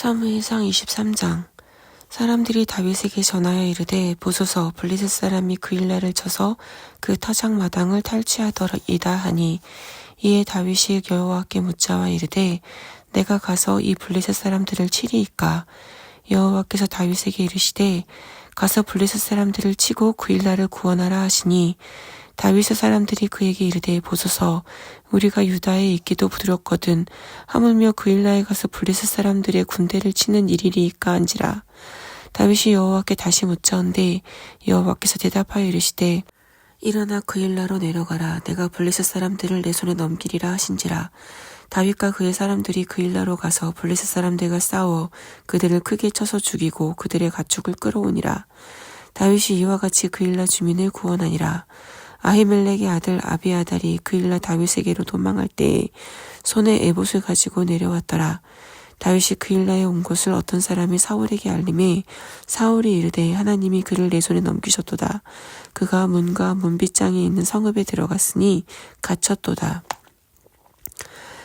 사무엘상 23장. 사람들이 다윗에게 전하여 이르되 보소서 블리셋 사람이 그 일날을 쳐서 그 터장 마당을 탈취하더이다 하니 이에 다윗이 여호와께 묻자와 이르되 내가 가서 이 블리셋 사람들을 치리이까? 여호와께서 다윗에게 이르시되 가서 블리셋 사람들을 치고 그 일날을 구원하라 하시니 다윗의 사람들이 그에게 이르되 보소서. 우리가 유다에 있기도 부드럽거든 하물며 그 일나에 가서 블레셋 사람들의 군대를 치는 일이리이까 한지라. 다윗이 여호와께 다시 묻자온데 여호와께서 대답하여 이르시되 일어나 그 일나로 내려가라. 내가 블레셋 사람들을 내 손에 넘기리라 하신지라. 다윗과 그의 사람들이 그 일나로 가서 블레셋 사람들과 싸워 그들을 크게 쳐서 죽이고 그들의 가축을 끌어오니라. 다윗이 이와 같이 그 일나 주민을 구원하니라 아히멜렉의 아들 아비아달이 그일라 다윗에게로 도망할 때에 손에 에봇을 가지고 내려왔더라. 다윗이 그일라에 온 것을 어떤 사람이 사울에게 알림해 사울이 이르되 하나님이 그를 내 손에 넘기셨도다. 그가 문과 문빗장에 있는 성읍에 들어갔으니 갇혔도다.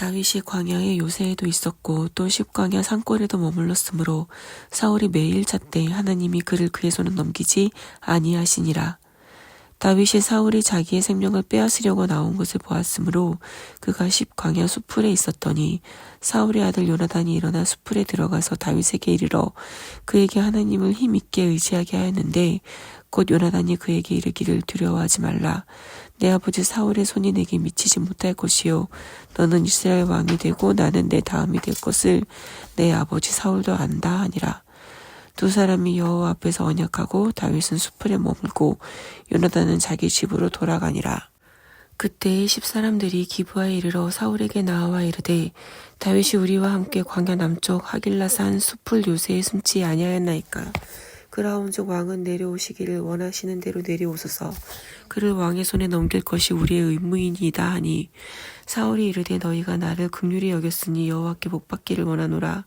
다윗이 광야의 요새에도 있었고 또 십광야 산골에도 머물렀으므로 사울이 매일 잣대 하나님이 그를 그의 손에 넘기지 아니하시니라. 다윗이 사울이 자기의 생명을 빼앗으려고 나온 것을 보았으므로 그가 십 광야 수풀에 있었더니 사울의 아들 요나단이 일어나 수풀에 들어가서 다윗에게 이르러 그에게 하나님을 힘 있게 의지하게 하였는데 곧 요나단이 그에게 이르기를 두려워하지 말라. 내 아버지 사울의 손이 내게 미치지 못할 것이요. 너는 이스라엘 왕이 되고 나는 내 다음이 될 것을 내 아버지 사울도 안다 하니라. 두 사람이 여호와 앞에서 언약하고 다윗은 수풀에 머물고 요나단은 자기 집으로 돌아가니라. 그때 십 사람들이 기부하에 이르러 사울에게 나와 이르되 다윗이 우리와 함께 광야 남쪽 하길라산 수풀 요새에 숨지 아니하였나이까. 그라운족 왕은 내려오시기를 원하시는 대로 내려오소서. 그를 왕의 손에 넘길 것이 우리의 의무이니이다 하니 사울이 이르되 너희가 나를 극률히 여겼으니 여호와께 복 받기를 원하노라.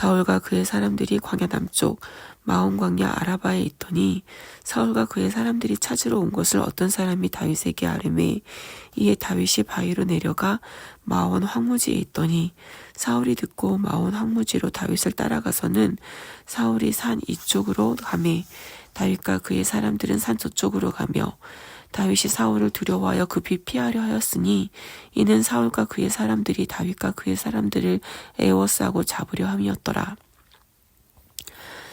다울과 그의 사람들이 광야 남쪽 마온 광야 아라바에 있더니 사울과 그의 사람들이 찾으러 온 것을 어떤 사람이 다윗에게 아뢰매 이에 다윗이 바위로 내려가 마온 황무지에 있더니 사울이 듣고 마온 황무지로 다윗을 따라가서는 사울이 산 이쪽으로 가매 다윗과 그의 사람들은 산 저쪽으로 가며 다윗이 사울을 두려워하여 급히 피하려 하였으니 이는 사울과 그의 사람들이 다윗과 그의 사람들을 애워싸고 잡으려 함이었더라.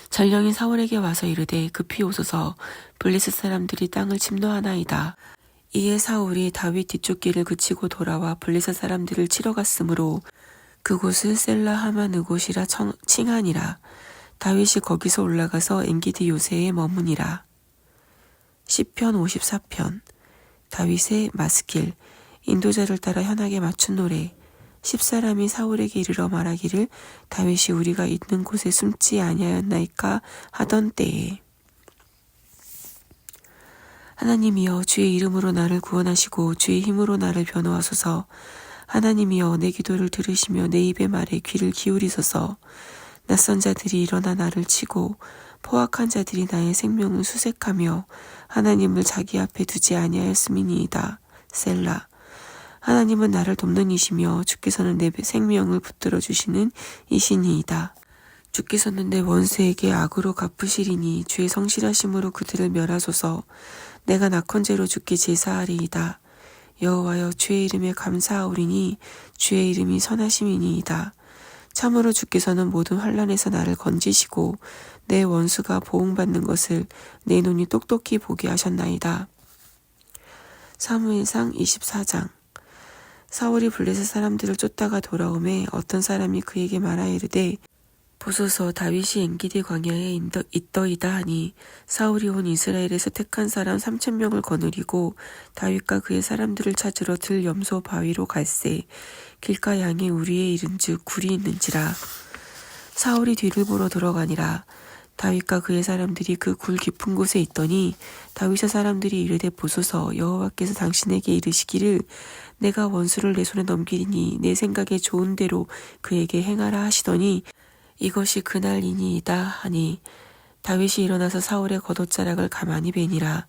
전령이 사울에게 와서 이르되 급히 오소서 블리스 사람들이 땅을 침노하나이다. 이에 사울이 다윗 뒤쪽 길을 그치고 돌아와 블리스 사람들을 치러 갔으므로 그곳을 셀라 하마느 곳이라 칭하니라. 다윗이 거기서 올라가서 엔기디 요새에 머무니라. 시편 54편. 다윗의 마스길. 인도자를 따라 현악에 맞춘 노래. 십사람이 사울에게 이르러 말하기를 다윗이 우리가 있는 곳에 숨지 아니하였나이까 하던 때에 하나님이여 주의 이름으로 나를 구원하시고 주의 힘으로 나를 변호하소서. 하나님이여 내 기도를 들으시며 내 입의 말에 귀를 기울이소서. 낯선 자들이 일어나 나를 치고 포악한 자들이 나의 생명을 수색하며 하나님을 자기 앞에 두지 아니하였음이니이다. 셀라. 하나님은 나를 돕는 이시며 주께서는 내 생명을 붙들어 주시는 이신이이다. 주께서는 내 원수에게 악으로 갚으시리니 주의 성실하심으로 그들을 멸하소서. 내가 낙헌제로 주께 제사하리이다. 여호와여 주의 이름에 감사하오리니 주의 이름이 선하심이니이다. 참으로 주께서는 모든 환란에서 나를 건지시고 내 원수가 보응받는 것을 내 눈이 똑똑히 보게 하셨나이다. 사무엘상 24장. 사울이 블레셋 사람들을 쫓다가 돌아오매 어떤 사람이 그에게 말하여 이르되 보소서 다윗이 엔기디 광야에 있더이다 하니 사울이 온 이스라엘에서 택한 사람 삼천 명을 거느리고 다윗과 그의 사람들을 찾으러 들 염소 바위로 갈새 길가 양에 우리에 이른즉 굴이 있는지라. 사울이 뒤를 보러 들어가니라 다윗과 그의 사람들이 그 굴 깊은 곳에 있더니 다윗의 사람들이 이르되 보소서 여호와께서 당신에게 이르시기를 내가 원수를 내 손에 넘기리니 내 생각에 좋은 대로 그에게 행하라 하시더니 이것이 그날이니이다 하니 다윗이 일어나서 사울의 겉옷자락을 가만히 베니라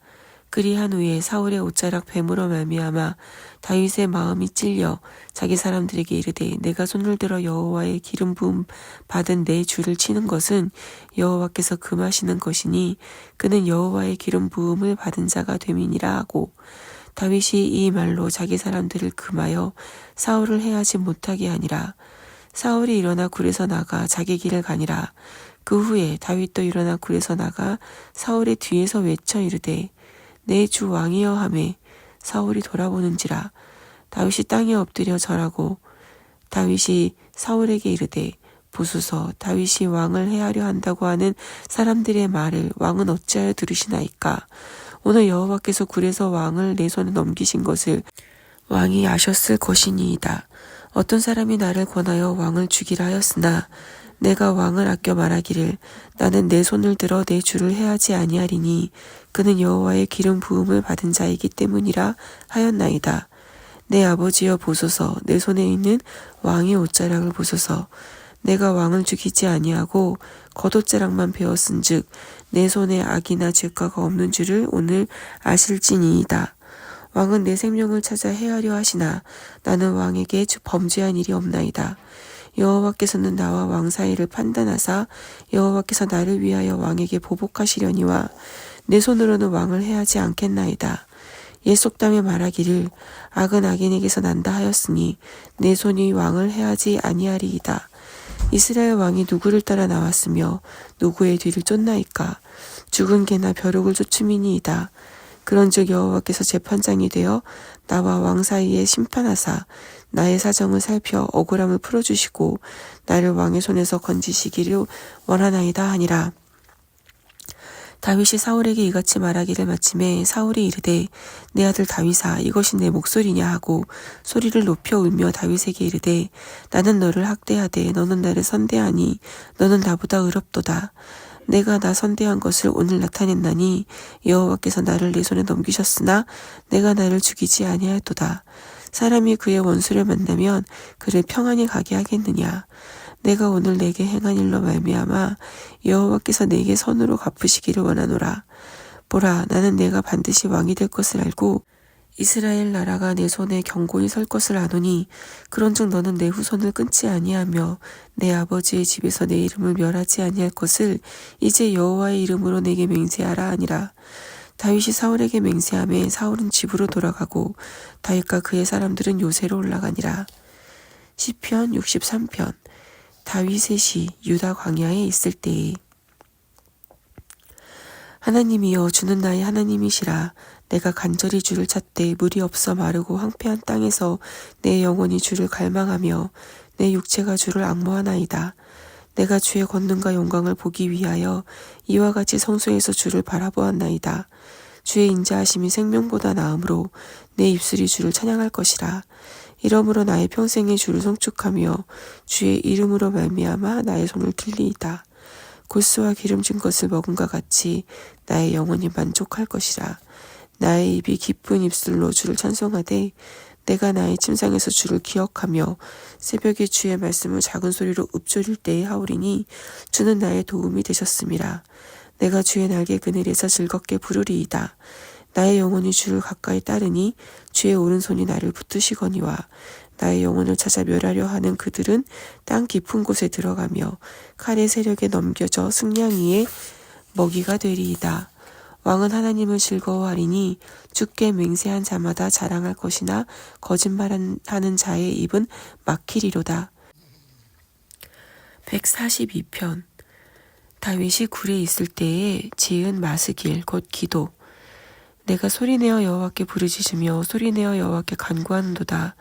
그리한 후에 사울의 옷자락 뱀으로 말미암아 다윗의 마음이 찔려 자기 사람들에게 이르되 내가 손을 들어 여호와의 기름 부음 받은 내 주를 치는 것은 여호와께서 금하시는 것이니 그는 여호와의 기름 부음을 받은 자가 됨이니라 하고 다윗이 이 말로 자기 사람들을 금하여 사울을 해하지 못하게 하니라. 사울이 일어나 굴에서 나가 자기 길을 가니라. 그 후에 다윗도 일어나 굴에서 나가 사울의 뒤에서 외쳐 이르되 내 주 왕이여 하매 사울이 돌아보는지라 다윗이 땅에 엎드려 절하고 다윗이 사울에게 이르되 보소서 다윗이 왕을 해하려 한다고 하는 사람들의 말을 왕은 어찌하여 들으시나이까? 오늘 여호와께서 굴에서 왕을 내 손에 넘기신 것을 왕이 아셨을 것이니이다. 어떤 사람이 나를 권하여 왕을 죽이라 하였으나 내가 왕을 아껴 말하기를 나는 내 손을 들어 내 주를 해하지 아니하리니 그는 여호와의 기름 부음을 받은 자이기 때문이라 하였나이다. 내 아버지여 보소서 내 손에 있는 왕의 옷자락을 보소서 내가 왕을 죽이지 아니하고 겉옷자락만 베었은즉 내 손에 악이나 죄가가 없는 줄을 오늘 아실지니이다. 왕은 내 생명을 찾아 해하려 하시나 나는 왕에게 범죄한 일이 없나이다. 여호와께서는 나와 왕 사이를 판단하사 여호와께서 나를 위하여 왕에게 보복하시려니와 내 손으로는 왕을 해하지 않겠나이다. 옛 속담에 말하기를 악은 악인에게서 난다 하였으니 내 손이 왕을 해하지 아니하리이다. 이스라엘 왕이 누구를 따라 나왔으며 누구의 뒤를 쫓나이까 죽은 개나 벼룩을 쫓음이니이다. 그런즉 여호와께서 재판장이 되어 나와 왕 사이에 심판하사 나의 사정을 살펴 억울함을 풀어주시고 나를 왕의 손에서 건지시기를 원하나이다 하니라. 다윗이 사울에게 이같이 말하기를 마침에 사울이 이르되 내 아들 다윗아 이것이 내 목소리냐 하고 소리를 높여 울며 다윗에게 이르되 나는 너를 학대하되 너는 나를 선대하니 너는 나보다 의롭도다 내가 나 선대한 것을 오늘 나타냈나니 여호와께서 나를 내 손에 넘기셨으나 내가 나를 죽이지 아니하였도다. 사람이 그의 원수를 만나면 그를 평안히 가게 하겠느냐. 내가 오늘 내게 행한 일로 말미암아 여호와께서 내게 선으로 갚으시기를 원하노라. 보라 나는 내가 반드시 왕이 될 것을 알고 이스라엘 나라가 내 손에 경고히 설 것을 아노니 그런즉 너는 내 후손을 끊지 아니하며 내 아버지의 집에서 내 이름을 멸하지 아니할 것을 이제 여호와의 이름으로 내게 맹세하라 하니라 다윗이 사울에게 맹세함에 사울은 집으로 돌아가고 다윗과 그의 사람들은 요새로 올라가니라. 시편 63편. 다윗의 시 유다 광야에 있을 때에. 하나님이여 주는 나의 하나님이시라. 내가 간절히 주를 찾되 물이 없어 마르고 황폐한 땅에서 내 영혼이 주를 갈망하며 내 육체가 주를 악모하나이다. 내가 주의 권능과 영광을 보기 위하여 이와 같이 성소에서 주를 바라보았나이다. 주의 인자하심이 생명보다 나음으로 내 입술이 주를 찬양할 것이라. 이러므로 나의 평생에 주를 송축하며 주의 이름으로 말미암아 나의 손을 들리이다. 골수와 기름진 것을 먹은과 같이 나의 영혼이 만족할 것이라. 나의 입이 기쁜 입술로 주를 찬송하되 내가 나의 침상에서 주를 기억하며 새벽에 주의 말씀을 작은 소리로 읊조릴 때에 하오리니 주는 나의 도움이 되셨음이라. 내가 주의 날개 그늘에서 즐겁게 부르리이다. 나의 영혼이 주를 가까이 따르니 주의 오른손이 나를 붙드시거니와 나의 영혼을 찾아 멸하려 하는 그들은 땅 깊은 곳에 들어가며 칼의 세력에 넘겨져 승냥이의 먹이가 되리이다. 왕은 하나님을 즐거워하리니 주께 맹세한 자마다 자랑할 것이나 거짓말하는 자의 입은 막히리로다. 142편. 다윗이 굴에 있을 때에 지은 마스길 곧 기도. 내가 소리내어 여호와께 부르짖으며 소리내어 여호와께 간구하는도다.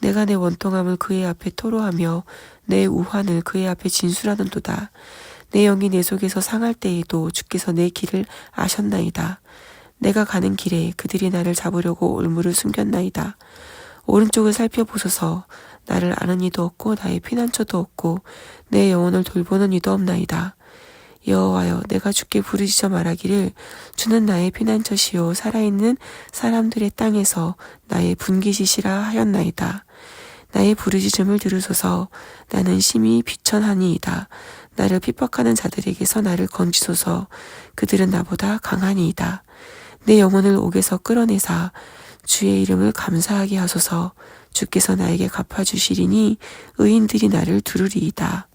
내가 내 원통함을 그의 앞에 토로하며 내 우환을 그의 앞에 진술하는도다 내 영이 내 속에서 상할 때에도 주께서 내 길을 아셨나이다 내가 가는 길에 그들이 나를 잡으려고 올무를 숨겼나이다 오른쪽을 살펴보소서 나를 아는 이도 없고 나의 피난처도 없고 내 영혼을 돌보는 이도 없나이다. 여호와여 내가 주께 부르짖어 말하기를 주는 나의 피난처시요 살아있는 사람들의 땅에서 나의 분기시시라 하였나이다. 나의 부르짖음을 들으소서 나는 심히 비천하니이다. 나를 핍박하는 자들에게서 나를 건지소서 그들은 나보다 강하니이다. 내 영혼을 옥에서 끌어내사 주의 이름을 감사하게 하소서 주께서 나에게 갚아주시리니 의인들이 나를 두르리이다.